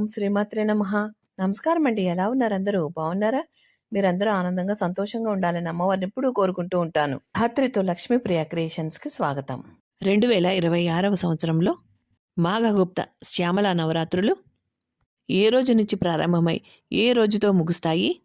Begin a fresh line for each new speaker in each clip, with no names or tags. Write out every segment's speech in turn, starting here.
ఓం శ్రీమాత్రే నమ. నమస్కారం అండి ఎలా ఉన్నారు అందరూ? బాగున్నారా? మీరందరూ ఆనందంగా సంతోషంగా ఉండాలని అమ్మవారిని ఎప్పుడూ కోరుకుంటూ ఉంటాను. ధాత్రితో లక్ష్మీప్రియ క్రియేషన్స్కి స్వాగతం. రెండు వేల ఇరవై ఆరవ సంవత్సరంలో మాఘగుప్త శ్యామల నవరాత్రులు ఏ రోజు నుంచి ప్రారంభమై ఏ రోజుతో ముగుస్తాయి?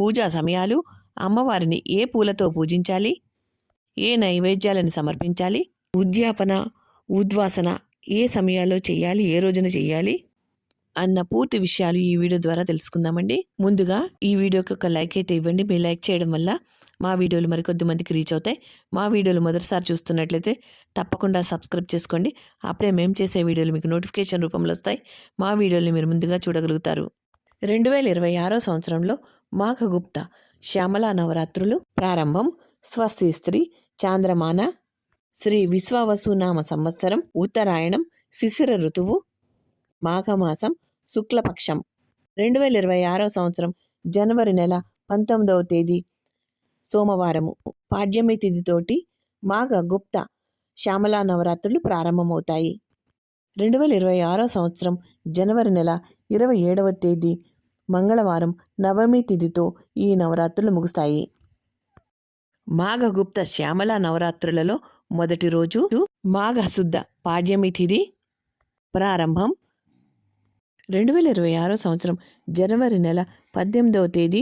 పూజా సమయాలు అమ్మవారిని ఏ పూలతో పూజించాలి? ఏ నైవేద్యాలను సమర్పించాలి? ఉద్యాపన ఉద్వాసన ఏ సమయాల్లో చేయాలి? ఏ రోజున చేయాలి? అన్న పూర్తి విషయాలు ఈ వీడియో ద్వారా తెలుసుకుందామండి. ముందుగా ఈ వీడియోకి ఒక లైక్ అయితే ఇవ్వండి. మీ లైక్ చేయడం వల్ల మా వీడియోలు మరికొద్ది మందికి రీచ్ అవుతాయి. మా వీడియోలు మొదటిసారి చూస్తున్నట్లయితే తప్పకుండా సబ్స్క్రైబ్ చేసుకోండి. అప్పుడే మేము చేసే వీడియోలు మీకు నోటిఫికేషన్ రూపంలో వస్తాయి. మా వీడియోలు మీరు ముందుగా చూడగలుగుతారు. రెండు వేల ఇరవై ఆరో సంవత్సరంలో మాఘగుప్త శ్యామలా నవరాత్రులు ప్రారంభం. స్వస్తి స్త్రీ చాంద్రమాన శ్రీ విశ్వావసునామ సంవత్సరం ఉత్తరాయణం శిశిర ఋతువు మాఘమాసం శుక్లపక్షం. రెండు వేల ఇరవై ఆరో సంవత్సరం జనవరి నెల పంతొమ్మిదవ తేదీ సోమవారము. పాడ్యమి తిథితోటి మాఘ గుప్త శ్యామలా నవరాత్రులు ప్రారంభమవుతాయి. రెండు వేల ఇరవై ఆరో సంవత్సరం జనవరి నెల ఇరవై ఏడవ తేదీ మంగళవారం నవమి తిథితో ఈ నవరాత్రులు ముగుస్తాయి. మాఘగుప్త శ్యామల నవరాత్రులలో మొదటి రోజు మాఘ శుద్ధ పాడ్యమి తిథి ప్రారంభం. రెండు వేల ఇరవై ఆరో సంవత్సరం జనవరి నెల పద్దెనిమిదవ తేదీ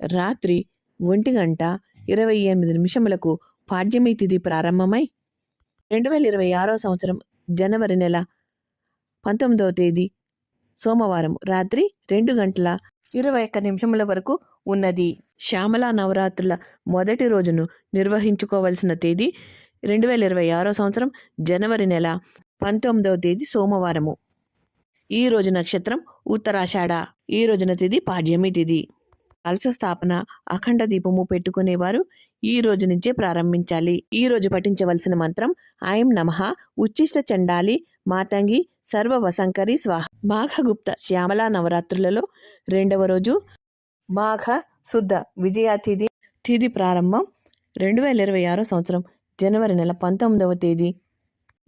రాత్రి ఒంటి గంట ఇరవై ఎనిమిది నిమిషములకు పాడ్యమి తిథి ప్రారంభమై రెండు వేల ఇరవై ఆరో సంవత్సరం జనవరి నెల పంతొమ్మిదవ తేదీ సోమవారం రాత్రి రెండు గంటల ఇరవై ఒక్క నిమిషముల వరకు ఉన్నది. శ్యామల నవరాత్రుల మొదటి రోజును నిర్వహించుకోవలసిన తేదీ రెండు వేల ఇరవై ఆరో సంవత్సరం జనవరి నెల పంతొమ్మిదవ తేదీ సోమవారము. ఈ రోజు నక్షత్రం ఉత్తరాషాఢ. ఈ రోజున తిథి పాడ్యమి తిది. కలశ స్థాపన అఖండ దీపము పెట్టుకునేవారు ఈ రోజు నుంచే ప్రారంభించాలి. ఈ రోజు పఠించవలసిన మంత్రం ఐం నమః. ఉచ్చిష్ట చండాలి మాతంగి సర్వ వసంకరి స్వాహ. మాఘగుప్త శ్యామలా నవరాత్రులలో రెండవ రోజు మాఘ శుద్ధ విజయ తిథి తిథి ప్రారంభం రెండు వేల ఇరవై ఆరో సంవత్సరం జనవరి నెల పంతొమ్మిదవ తేదీ.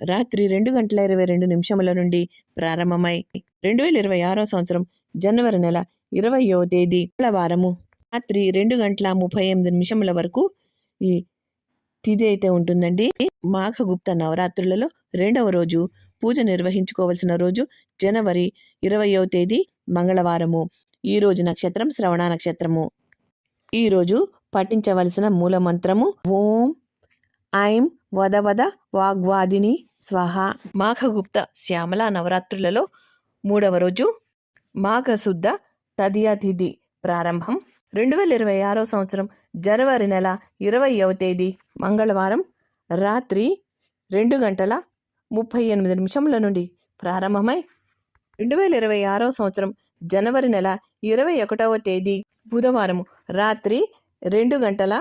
రాత్రి రెండు గంటల ఇరవై రెండు నిమిషముల నుండి ప్రారంభమై రెండు వేల ఇరవై ఆరో సంవత్సరం జనవరి నెల ఇరవయో తేదీ మంగళవారము రాత్రి రెండు గంటల ముప్పై ఎనిమిది నిమిషముల వరకు ఈ తిథి అయితే ఉంటుందండి. మాఘగుప్త నవరాత్రులలో రెండవ రోజు పూజ నిర్వహించుకోవలసిన రోజు జనవరి ఇరవయో తేదీ మంగళవారము. ఈ రోజు నక్షత్రం శ్రవణ నక్షత్రము. ఈ రోజు పఠించవలసిన మూల మంత్రము ఓం ఐం వద వద వాగ్వాదిని స్వహ. మాఘగుప్త శ్యామల నవరాత్రులలో మూడవ రోజు మాఘశుద్ధ తదియా తిథి ప్రారంభం. రెండు వేల ఇరవై ఆరో సంవత్సరం జనవరి నెల ఇరవైవ తేదీ మంగళవారం రాత్రి రెండు గంటల ముప్పై ఎనిమిది నిమిషముల నుండి ప్రారంభమై రెండు వేల ఇరవై ఆరో సంవత్సరం జనవరి నెల ఇరవై ఒకటవ తేదీ బుధవారం రాత్రి రెండు గంటల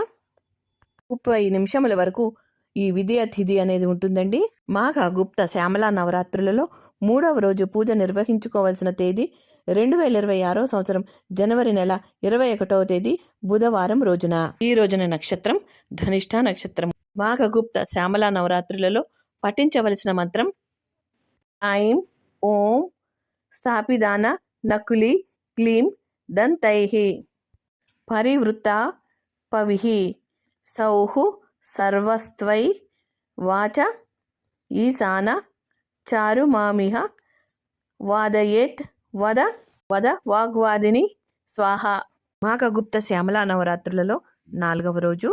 ముప్పై నిమిషముల వరకు ఈ విద్య తిథి అనేది ఉంటుందండి. మాఘ గుప్త శ్యామల నవరాత్రులలో మూడవ రోజు పూజ నిర్వహించుకోవాల్సిన తేదీ రెండు వేల ఇరవై ఆరో సంవత్సరం జనవరి నెల ఇరవై ఒకటవ తేదీ బుధవారం రోజున. ఈ రోజున నక్షత్రం ధనిష్ట నక్షత్రం. మాఘగుప్త శ్యామల నవరాత్రులలో పఠించవలసిన మంత్రం ఐం ఓం స్థాపిదాన నకులి క్లీం దంతైహి పరివృత్త పవిహి సౌహు సర్వస్త్వై వాచ ఈశాన చారుమామిహ వాదయేత్ వద వద వాగ్వాదిని స్వాహ. మాఘగుప్త శ్యామల నవరాత్రులలో నాలుగవ రోజు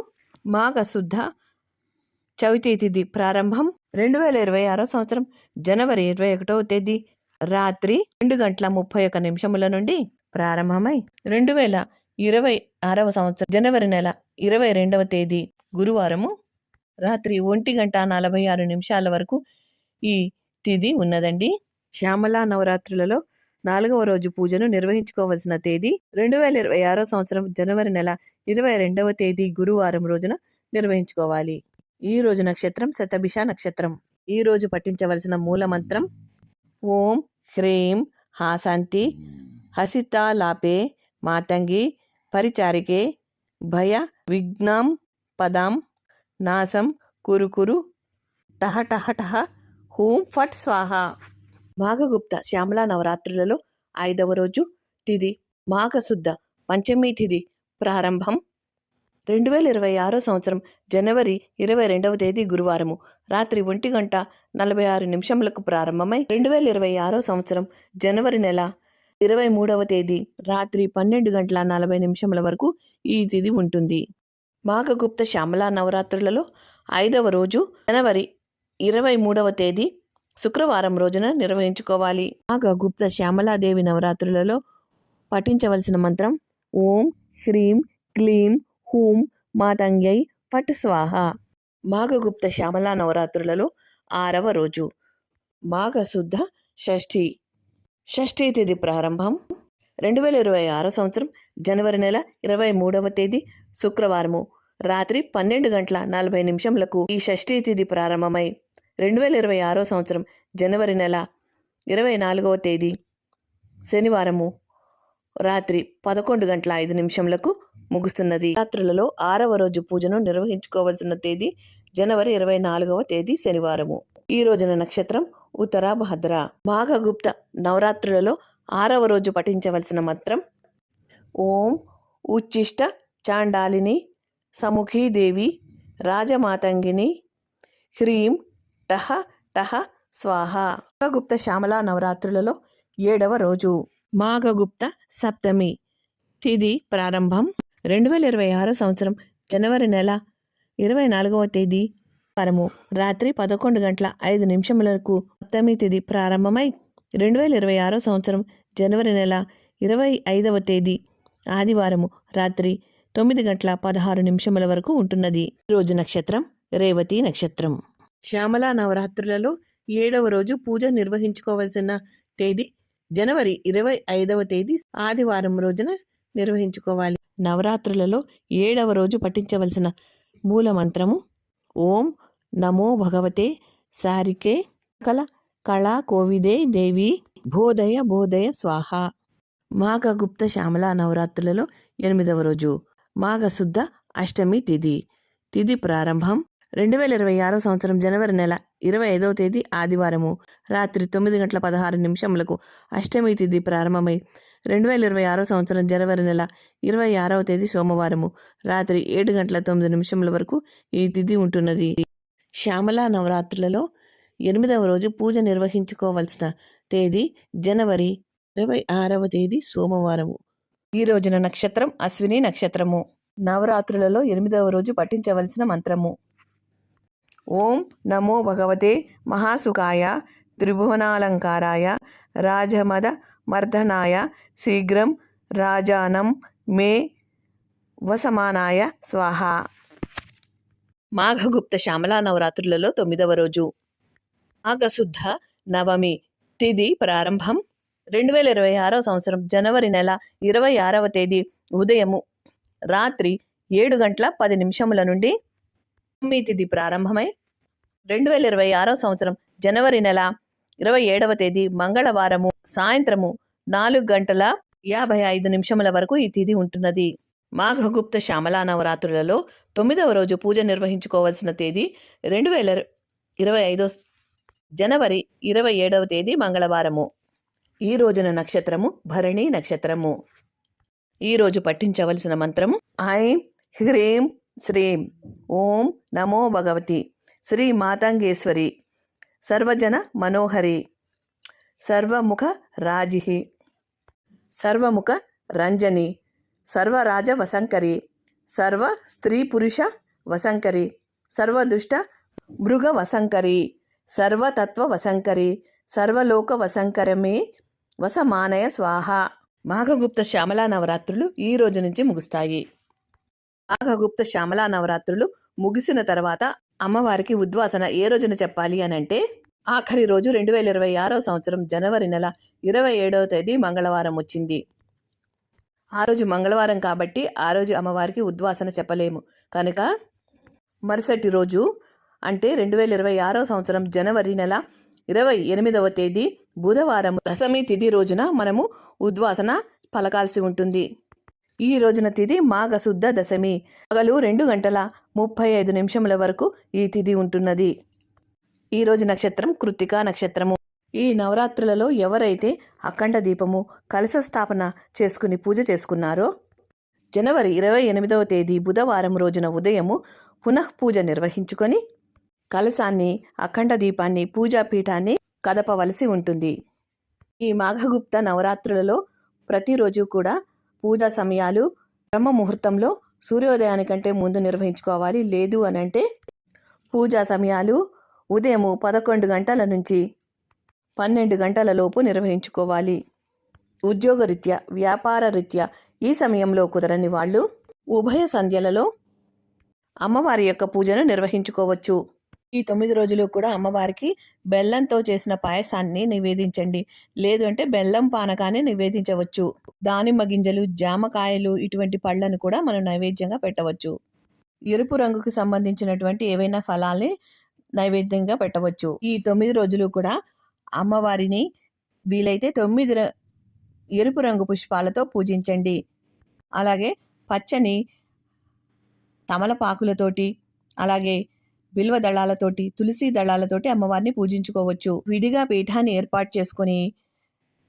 మాఘశుద్ధ చవితి తిథి ప్రారంభం. రెండు వేల ఇరవై ఆరో సంవత్సరం జనవరి ఇరవై ఒకటవ తేదీ రాత్రి రెండు గంటల ముప్పై ఒక్క నిమిషముల నుండి ప్రారంభమై రెండు వేల ఇరవై ఆరవ సంవత్సరం జనవరి నెల ఇరవై రెండవ తేదీ గురువారము రాత్రి ఒంటి గంట నలభై ఆరు నిమిషాల వరకు ఈ తిథి ఉన్నదండి. శ్యామల నవరాత్రులలో నాలుగవ రోజు పూజను నిర్వహించుకోవలసిన తేదీ రెండు వేల ఇరవై ఆరో సంవత్సరం జనవరి నెల ఇరవై రెండవ తేదీ గురువారం రోజున నిర్వహించుకోవాలి. ఈ రోజు నక్షత్రం శతభిష నక్షత్రం. ఈ రోజు పఠించవలసిన మూల మంత్రం ఓం హ్రీం హాశాంతి హసితాలాపే మాతంగి పరిచారికే భయ విఘ్నాం పదాం నాసం కురుకురు టహ టహ టహ హూం ఫట్ స్వాహ. మాఘగుప్త శ్యామల నవరాత్రులలో ఐదవ రోజు తిది మాఘశుద్ధ పంచమి తిది ప్రారంభం. రెండు వేల ఇరవై ఆరో సంవత్సరం జనవరి ఇరవై రెండవ తేదీ గురువారము. రాత్రి ఒంటి గంట నలభై ఆరు నిమిషములకు ప్రారంభమై రెండు వేల ఇరవై ఆరో సంవత్సరం జనవరి నెల ఇరవై మూడవ తేదీ రాత్రి పన్నెండు గంటల నలభై నిమిషముల వరకు ఈ తిది ఉంటుంది. మాఘగుప్త శ్యామల నవరాత్రులలో ఐదవ రోజు జనవరి ఇరవై మూడవ తేదీ శుక్రవారం రోజున నిర్వహించుకోవాలి. మాఘగుప్త శ్యామలాదేవి నవరాత్రులలో పఠించవలసిన మంత్రం ఓం హ్రీం క్లీం హూం మాతంగ్యై పట్ స్వాహ. మాఘగుప్త శ్యామలా నవరాత్రులలో ఆరవ రోజు మాఘశుద్ధ షష్ఠి. షష్ఠీ తేదీ ప్రారంభం రెండు వేల ఇరవై ఆరో సంవత్సరం జనవరి నెల ఇరవై మూడవ తేదీ శుక్రవారము. రాత్రి పన్నెండు గంటల నలభై నిమిషంలకు ఈ షష్ఠీ తిథి ప్రారంభమై రెండు వేల ఇరవై ఆరో సంవత్సరం జనవరి నెల ఇరవై నాలుగవ తేదీ శనివారము. రాత్రి పదకొండు గంటల ఐదు నిమిషంలకు ముగుస్తున్నది. రాత్రులలో ఆరవ రోజు పూజను నిర్వహించుకోవాల్సిన తేదీ జనవరి ఇరవై నాలుగవ తేదీ శనివారము. ఈ రోజున నక్షత్రం ఉత్తరాభద్ర మాఘగుప్త నవరాత్రులలో ఆరవ రోజు పఠించవలసిన మంత్రం. ఓం ఉచ్చిష్ట చాండాలిని సముఖీదేవి రాజమాతంగిని హ్రీం టహ టహ స్వాహ. మాఘగుప్త శ్యామల నవరాత్రులలో ఏడవ రోజు. మాఘగుప్త సప్తమి తిది ప్రారంభం. రెండు వేల ఇరవై ఆరో సంవత్సరం జనవరి నెల ఇరవై నాలుగవ తేదీ. పరము రాత్రి పదకొండు గంటల ఐదు నిమిషములకు సప్తమి తిథి ప్రారంభమై రెండు వేల ఇరవై ఆరో సంవత్సరం జనవరి నెల ఇరవై ఐదవ తేదీ ఆదివారము రాత్రి తొమ్మిది గంటల పదహారు నిమిషముల వరకు ఉంటున్నది. రోజు నక్షత్రం రేవతి నక్షత్రం. శ్యామల నవరాత్రులలో ఏడవ రోజు పూజ నిర్వహించుకోవాల్సిన తేదీ జనవరి ఇరవై ఐదవ తేదీ ఆదివారం రోజున నిర్వహించుకోవాలి. నవరాత్రులలో ఏడవ రోజు పఠించవలసిన మూల మంత్రము ఓం నమో భగవతే సారికే కల కళా కోవిదే దేవి బోధయ బోధయ స్వాహ. మాఘగుప్త శ్యామల నవరాత్రులలో ఎనిమిదవ రోజు. మాఘశుద్ధ అష్టమి తిథి. తిథి ప్రారంభం రెండు వేల ఇరవై ఆరో సంవత్సరం జనవరి నెల ఇరవై ఐదవ తేదీ ఆదివారము. రాత్రి తొమ్మిది గంటల పదహారు నిమిషములకు అష్టమి తిథి ప్రారంభమై రెండు వేల ఇరవై ఆరో సంవత్సరం జనవరి నెల ఇరవై ఆరవ తేదీ సోమవారము. రాత్రి ఏడు గంటల తొమ్మిది నిమిషముల వరకు ఈ తిథి ఉంటున్నది. శ్యామల నవరాత్రులలో ఎనిమిదవ రోజు పూజ నిర్వహించుకోవలసిన తేదీ జనవరి ఇరవై ఆరవ తేదీ సోమవారము. ఈ రోజున నక్షత్రం అశ్విని నక్షత్రము. నవరాత్రులలో ఎనిమిదవ రోజు పఠించవలసిన మంత్రము. ఓం నమో భగవతే మహాసుఖాయ త్రిభువనాలంకారాయ రాజమద మర్దనాయ శీఘ్రం రాజానం మే వసమానాయ స్వాహ. మాఘగుప్త శ్యామలా నవరాత్రులలో తొమ్మిదవ రోజు. మాఘశుద్ధ నవమి తిది ప్రారంభం. రెండు వేల ఇరవై ఆరో సంవత్సరం జనవరి నెల ఇరవై ఆరవ తేదీ ఉదయము రాత్రి ఏడు గంటల పది నిమిషముల నుండి నవమి తిది ప్రారంభమై రెండు వేల ఇరవై ఆరో సంవత్సరం జనవరి నెల ఇరవై ఏడవ తేదీ మంగళవారము సాయంత్రము నాలుగు గంటల యాభై ఐదు నిమిషముల వరకు ఈ తిథి ఉంటున్నది. మాఘగుప్త శ్యామలా నవరాత్రులలో తొమ్మిదవ రోజు పూజ నిర్వహించుకోవాల్సిన తేదీ రెండు వేల ఇరవై ఐదో జనవరి ఇరవై ఏడవ తేదీ మంగళవారము. ఈ రోజున నక్షత్రము భరణి నక్షత్రము. ఈరోజు పఠించవలసిన మంత్రము ఐం హ్రీం శ్రీం. ఓం నమో భగవతి. శ్రీ మాతంగేశ్వరి. సర్వజన మనోహరి. సర్వముఖ రాజిహి. సర్వముఖ రంజని. సర్వరాజ వసంకరి. సర్వ స్త్రీ పురుష వసంకరి. సర్వదుష్ట మృగ వసంకరి. సర్వతత్వ వసంకరి సర్వలోక వసంకరమే వసమానయ స్వాహ. మాఘగుప్త శ్యామలా నవరాత్రులు ఈ రోజు నుంచి ముగుస్తాయి. మాఘగుప్త శ్యామలా నవరాత్రులు ముగిసిన తర్వాత అమ్మవారికి ఉద్వాసన ఏ రోజున చెప్పాలి అని అంటే ఆఖరి రోజు రెండు వేల ఇరవై ఆరో సంవత్సరం జనవరి నెల ఇరవై ఏడవ తేదీ మంగళవారం వచ్చింది. ఆ రోజు మంగళవారం కాబట్టి ఆ రోజు అమ్మవారికి ఉద్వాసన చెప్పలేము. కనుక మరుసటి రోజు అంటే రెండు వేల ఇరవై ఆరో సంవత్సరం జనవరి నెల ఇరవై ఎనిమిదవ తేదీ బుధవారం దశమి తిథి రోజున మనము ఉద్వాసన పలకాల్సి ఉంటుంది. ఈ రోజున తిథి మాఘశుద్ధ దశమి. పగలు రెండు గంటల ముప్పై ఐదు నిమిషముల వరకు ఈ తిథి ఉంటున్నది. ఈ రోజు నక్షత్రం కృత్తికా నక్షత్రము. ఈ నవరాత్రులలో ఎవరైతే అఖండ దీపము కలశ స్థాపన చేసుకుని పూజ చేసుకున్నారో జనవరి ఇరవై ఎనిమిదవ తేదీ బుధవారం రోజున ఉదయము పునః పూజ నిర్వహించుకొని కలశాన్ని అఖండ దీపాన్ని పూజాపీఠాన్ని కదపవలసి ఉంటుంది. ఈ మాఘగుప్త నవరాత్రులలో ప్రతిరోజు కూడా పూజా సమయాలు బ్రహ్మ ముహూర్తంలో సూర్యోదయానికంటే ముందు నిర్వహించుకోవాలి. లేదు అని అంటే పూజా సమయాలు ఉదయం పదకొండు గంటల నుంచి పన్నెండు గంటల లోపు నిర్వహించుకోవాలి. ఉద్యోగరీత్యా వ్యాపార రీత్యా ఈ సమయంలో కుదరని వాళ్ళు ఉభయ సంధ్యలలో అమ్మవారి యొక్క పూజను నిర్వహించుకోవచ్చు. ఈ తొమ్మిది రోజులు కూడా అమ్మవారికి బెల్లంతో చేసిన పాయసాన్ని నివేదించండి. లేదు అంటే బెల్లం పానకాన్ని నివేదించవచ్చు. దానిమ్మ గింజలు జామకాయలు ఇటువంటి పళ్ళను కూడా మనం నైవేద్యంగా పెట్టవచ్చు. ఎరుపు రంగుకు సంబంధించినటువంటి ఏవైనా ఫలాల్ని నైవేద్యంగా పెట్టవచ్చు. ఈ తొమ్మిది రోజులు కూడా అమ్మవారిని వీలైతే తొమ్మిది ర- ఎరుపు రంగు పుష్పాలతో పూజించండి. అలాగే పచ్చని తమలపాకులతోటి అలాగే బిల్వ దళాలతోటి తులసి దళాలతోటి అమ్మవారిని పూజించుకోవచ్చు. విడిగా పీఠాన్ని ఏర్పాటు చేసుకొని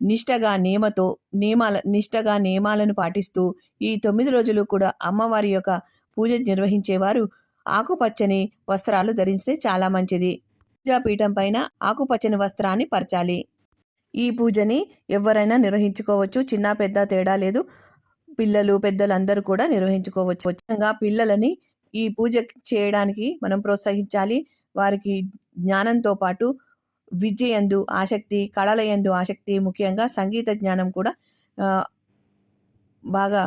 నిష్టగా నియమతో నియమాల నిష్టగా నియమాలను పాటిస్తూ ఈ తొమ్మిది రోజులు కూడా అమ్మవారి యొక్క పూజ నిర్వహించేవారు ఆకుపచ్చని వస్త్రాలు ధరిస్తే చాలా మంచిది. పూజాపీఠం పైన ఆకుపచ్చని వస్త్రాన్ని పరచాలి. ఈ పూజని ఎవరైనా నిర్వహించుకోవచ్చు. చిన్న పెద్ద తేడా లేదు. పిల్లలు పెద్దలు అందరూ కూడా నిర్వహించుకోవచ్చు. ముఖ్యంగా పిల్లలని ఈ పూజ చేయడానికి మనం ప్రోత్సహించాలి. వారికి జ్ఞానంతో పాటు విద్య యందు ఆసక్తి కళలయందు ఆసక్తి ముఖ్యంగా సంగీత జ్ఞానం కూడా బాగా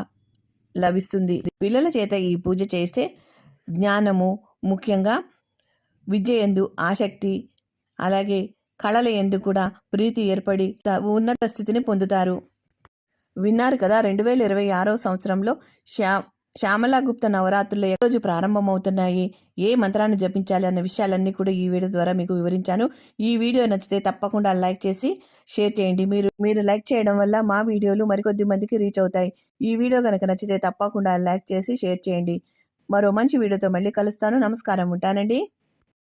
లభిస్తుంది. పిల్లల చేత ఈ పూజ చేస్తే జ్ఞానము ముఖ్యంగా విద్య యందు ఆసక్తి అలాగే కళల ఎందు కూడా ప్రీతి ఏర్పడి త- ఉన్నత స్థితిని పొందుతారు. విన్నారు కదా రెండు వేల ఇరవై ఆరో సంవత్సరంలో శ్యా శ్యామలాగుప్త నవరాత్రులు ఏ రోజు ప్రారంభమవుతున్నాయి? ఏ మంత్రాన్ని జపించాలి అన్న విషయాలన్నీ కూడా ఈ వీడియో ద్వారా మీకు వివరించాను. ఈ వీడియో నచ్చితే తప్పకుండా లైక్ చేసి షేర్ చేయండి. మీరు మీరు లైక్ చేయడం వల్ల మా వీడియోలు మరికొద్ది మందికి రీచ్ అవుతాయి. ఈ వీడియో కనుక నచ్చితే తప్పకుండా లైక్ చేసి షేర్ చేయండి. మరో మంచి వీడియోతో మళ్ళీ కలుస్తాను. నమస్కారం. ఉంటానండి.